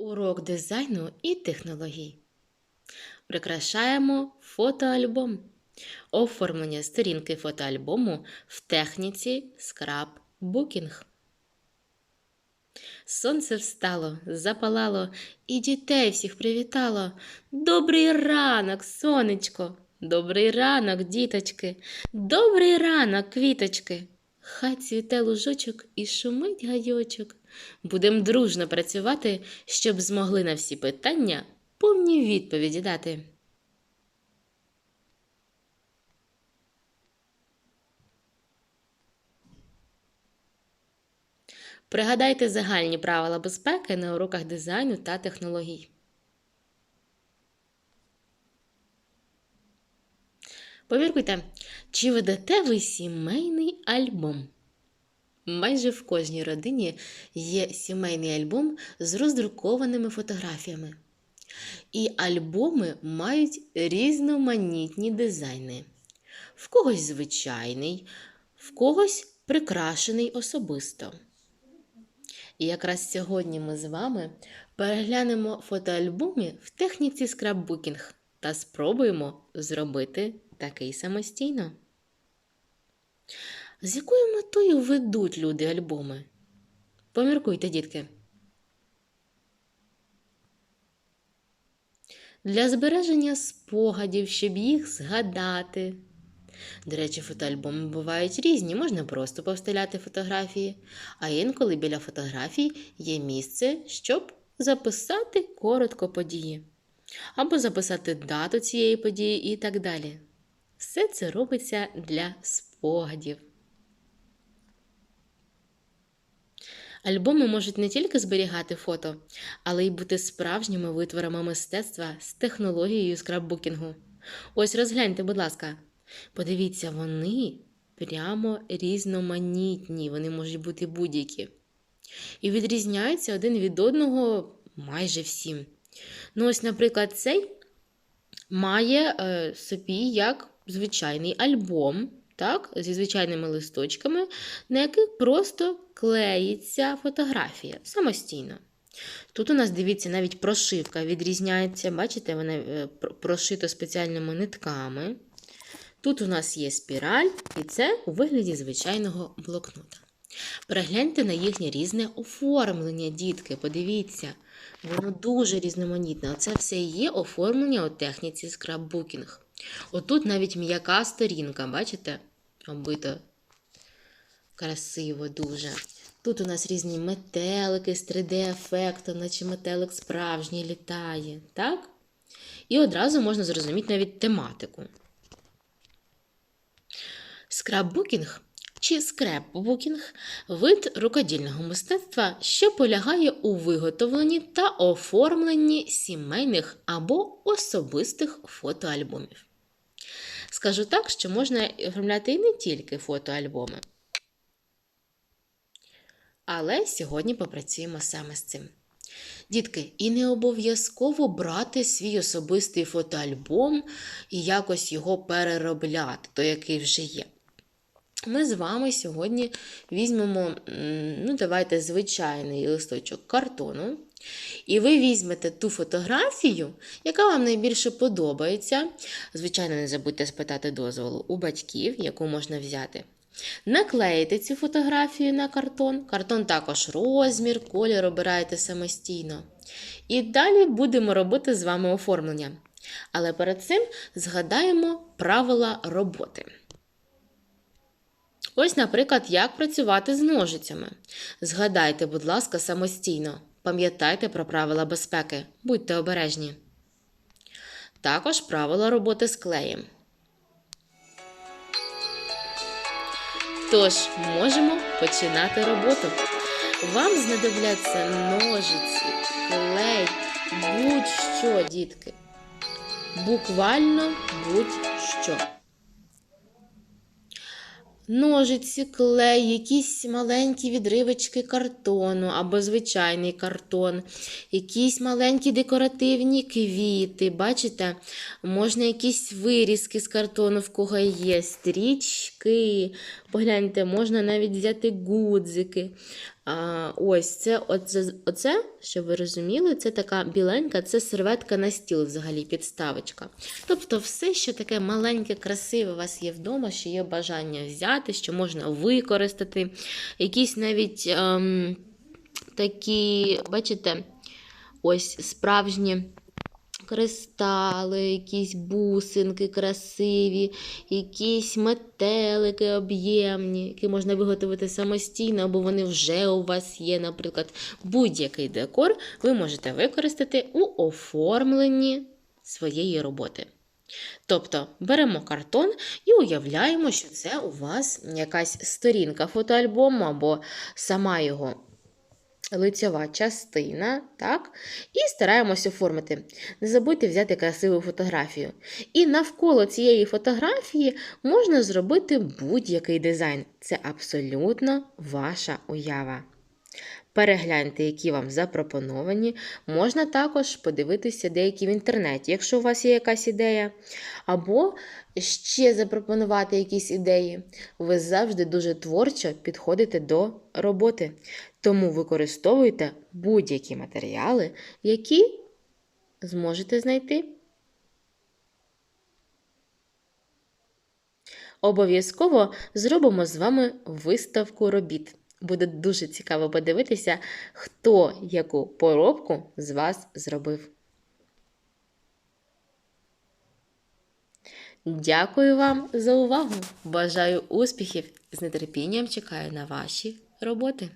Урок дизайну і технологій. Прикрашаємо фотоальбом. Оформлення сторінки фотоальбому в техніці скраббукінг. Сонце встало, запалало і дітей всіх привітало. Добрий ранок, сонечко! Добрий ранок, діточки! Добрий ранок, квіточки! Хай цвіте лужочок і шумить гайочок. Будем дружно працювати, щоб змогли на всі питання повні відповіді дати. Пригадайте загальні правила безпеки на уроках дизайну та технологій. Поміркуйте, чи ведете ви сімейний альбом? Майже в кожній родині є сімейний альбом з роздрукованими фотографіями. І альбоми мають різноманітні дизайни. В когось звичайний, в когось прикрашений особисто. І якраз сьогодні ми з вами переглянемо фотоальбоми в техніці скраббукінг та спробуємо зробити такий самостійно. З якою метою ведуть люди альбоми? Поміркуйте, дітки. Для збереження спогадів, щоб їх згадати. До речі, фотоальбоми бувають різні, можна просто повставляти фотографії, а інколи біля фотографій є місце, щоб записати коротко події, або записати дату цієї події і так далі. Все це робиться для спогадів. Альбоми можуть не тільки зберігати фото, але й бути справжніми витворами мистецтва з технологією скраббукінгу. Ось розгляньте, будь ласка, подивіться, вони прямо різноманітні, вони можуть бути будь-які. І відрізняються один від одного майже всім. Ну, ось, наприклад, цей має е, собі як звичайний альбом так, зі звичайними листочками, на яких просто клеїться фотографія самостійно. Тут у нас, дивіться, навіть прошивка відрізняється, бачите, вона е, прошито спеціальними нитками. Тут у нас є спіраль, і це у вигляді звичайного блокнота. Перегляньте на їхнє різне оформлення, дітки, подивіться, воно дуже різноманітне. Оце все є оформлення у техніці скраббукінг. Отут навіть м'яка сторінка, бачите? Оббито красиво дуже. Тут у нас різні метелики з 3D-ефектом, наче метелик справжній літає. так? І одразу можна зрозуміти навіть тематику. Скраббукінг чи скрепбукінг вид рукодільного мистецтва, що полягає у виготовленні та оформленні сімейних або особистих фотоальбомів. Скажу так, що можна оформляти і не тільки фотоальбоми. Але сьогодні попрацюємо саме з цим. Дітки, і не обов'язково брати свій особистий фотоальбом і якось його переробляти, той, який вже є. Ми з вами сьогодні візьмемо, ну, давайте, звичайний листочок картону. І ви візьмете ту фотографію, яка вам найбільше подобається. Звичайно, не забудьте спитати дозволу у батьків, яку можна взяти. Наклеїте цю фотографію на картон. Картон також розмір, колір обираєте самостійно. І далі будемо робити з вами оформлення. Але перед цим згадаємо правила роботи. Ось, наприклад, як працювати з ножицями. Згадайте, будь ласка, самостійно. Пам'ятайте про правила безпеки, будьте обережні. Також правила роботи з клеєм. Тож, можемо починати роботу. Вам знадобляться ножиці, клей, будь-що, дітки. Буквально будь-що ножиці, клей, якісь маленькі відривочки картону або звичайний картон, якісь маленькі декоративні квіти. Бачите, можна якісь вирізки з картону, в кого є стрічки. Погляньте, можна навіть взяти гудзики. А, ось це, оце, оце, щоб ви розуміли, це така біленька, це серветка на стіл, взагалі, підставочка. Тобто, все, що таке маленьке, красиве у вас є вдома, що є бажання взяти, що можна використати. Якісь навіть ем, такі, бачите, ось справжні кристали, якісь бусинки красиві, якісь метелики об'ємні, які можна виготовити самостійно, або вони вже у вас є, наприклад, будь-який декор ви можете використати у оформленні своєї роботи. Тобто беремо картон і уявляємо, що це у вас якась сторінка фотоальбому або сама його лицьова частина, так? І стараємося оформити. Не забудьте взяти красиву фотографію. І навколо цієї фотографії можна зробити будь-який дизайн. Це абсолютно ваша уява. Перегляньте, які вам запропоновані. Можна також подивитися деякі в інтернеті, якщо у вас є якась ідея. Або ще запропонувати якісь ідеї. Ви завжди дуже творчо підходите до роботи. Тому використовуйте будь-які матеріали, які зможете знайти. Обов'язково зробимо з вами виставку робіт. Буде дуже цікаво подивитися, хто яку поробку з вас зробив. Дякую вам за увагу! Бажаю успіхів! З нетерпінням чекаю на ваші роботи.